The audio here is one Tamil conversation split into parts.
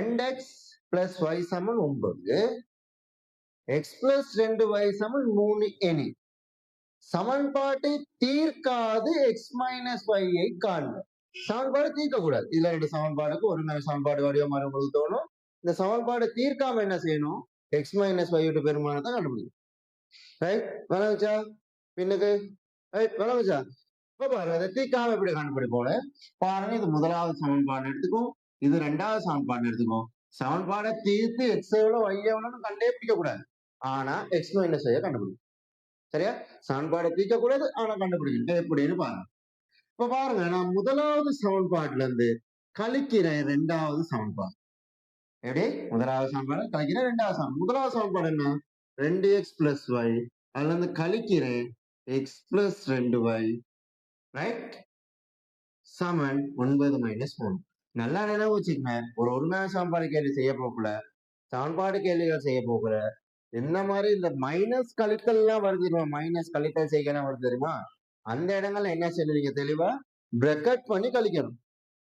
ரெண்டு எக்ஸ் பிளஸ் ஒய் சமன் ஒன்பது. எக்ஸ் பிளஸ் ரெண்டு ஒய் சமன் மூணு எனி சமன்பாட்டை தீர்க்காது எக்ஸ் மைனஸ் ஒய்யை காண்க. சமன்பாடு தீர்க்க கூடாது இதுல ரெண்டு சமன்பாடுக்கு ஒரு நல்ல சமன்பாடு வடிவம் உங்களுக்கு தோணும். இந்த சமன்பாடு தீர்க்காம என்ன செய்யணும்? எக்ஸ் மைனஸ் ஒய்யோட பெருமானத்தை கண்டுபிடிக்கும் ரைட் வணக்கச்சா பின்னுக்கு. ரைட் வணக்கச்சா இப்ப பாருங்க அதை தீர்க்காம எப்படி கண்டுபிடிப்போம்? பாருங்க இது முதலாவது சமன்பாடு எடுத்துக்கும் இது ரெண்டாவது சமன்பாடு எடுத்துக்கோ. சமன்பாடை தீர்த்து எக்ஸ் எவ்வளோ ஒய் எவ்வளோன்னு கண்டே பிடிக்க கூடாது. ஆனா எக்ஸ் மைனஸ் ஒய்யை கண்டுபிடிக்கும் சரியா? சமன்பாடை தீர்க்க கூடாது ஆனா கண்டுபிடிக்கணும். எப்படின்னு பாருங்க. இப்ப பாருங்க நான் முதலாவது சமன்பாட்டுல இருந்து கழிக்கிறேன் ரெண்டாவது சமன்பாடு. எப்படி? முதலாவது சமன்பாடு கழிக்கிறேன் ரெண்டாவது சமன் முதலாவது சமன்பாடு என்ன? ரெண்டு எக்ஸ் பிளஸ் ஒய் அதுல இருந்து கழிக்கிறேன் எக்ஸ் பிளஸ் ரெண்டு ஒய் ரைட் சமன் ஒன்பது மைனஸ் மூணு. நல்லா நினைவு வச்சுக்கங்க ஒரு உண்மையான சமன்பாடு கேள்வி செய்ய போகல சமன்பாடு கேள்விகள் செய்ய போகல என்ன மாதிரி இந்த மைனஸ் கழித்தல்லாம் வருது தெரியுமா? மைனஸ் கழித்தல் செய்யணும் வருது தெரியுமா? அந்த இடங்கள்ல என்ன செய்யணும் நீங்க தெளிவா? பிரக்கட் பண்ணி கழிக்கணும்.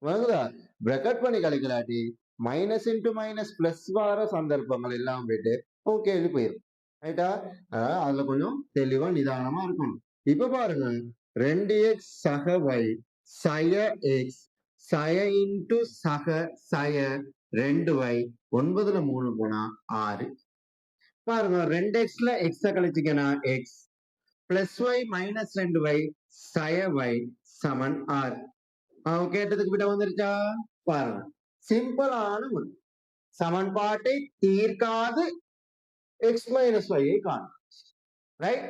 வருதா பிரக்கட் பண்ணி கழிக்கலாட்டி மைனஸ் இன்டு மைனஸ் பிளஸ் வர சந்தர்ப்பங்கள் எல்லாம் போயிட்டு ஓகே கேள்வி போயிடும் ரைட்டா அதுல கொஞ்சம் தெளிவா நிதானமா இருக்கணும். இப்ப பாருங்க ரெண்டு எக்ஸ் சக ஒய் சய எக்ஸ் சய இன்டு சக சய ரெண்டு வை ஒன்பதுல மூணு போனா ஆறு. பாருங்க ரெண்டு எக்ஸ்ல எக்ஸ கழிச்சிக்கனா எக்ஸ் பிளஸ் ஒய் மைனஸ் ரெண்டு வை சய வை சமன் ஆறு. அவன் கேட்டதுக்கு விட வந்துருச்சா? பாருங்க சிம்பிளான ஒரு சமன்பாட்டை தீர்க்காது எக்ஸ் மைனஸ் ஒய்யை காணும். ரைட்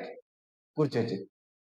குறிச்சு வச்சு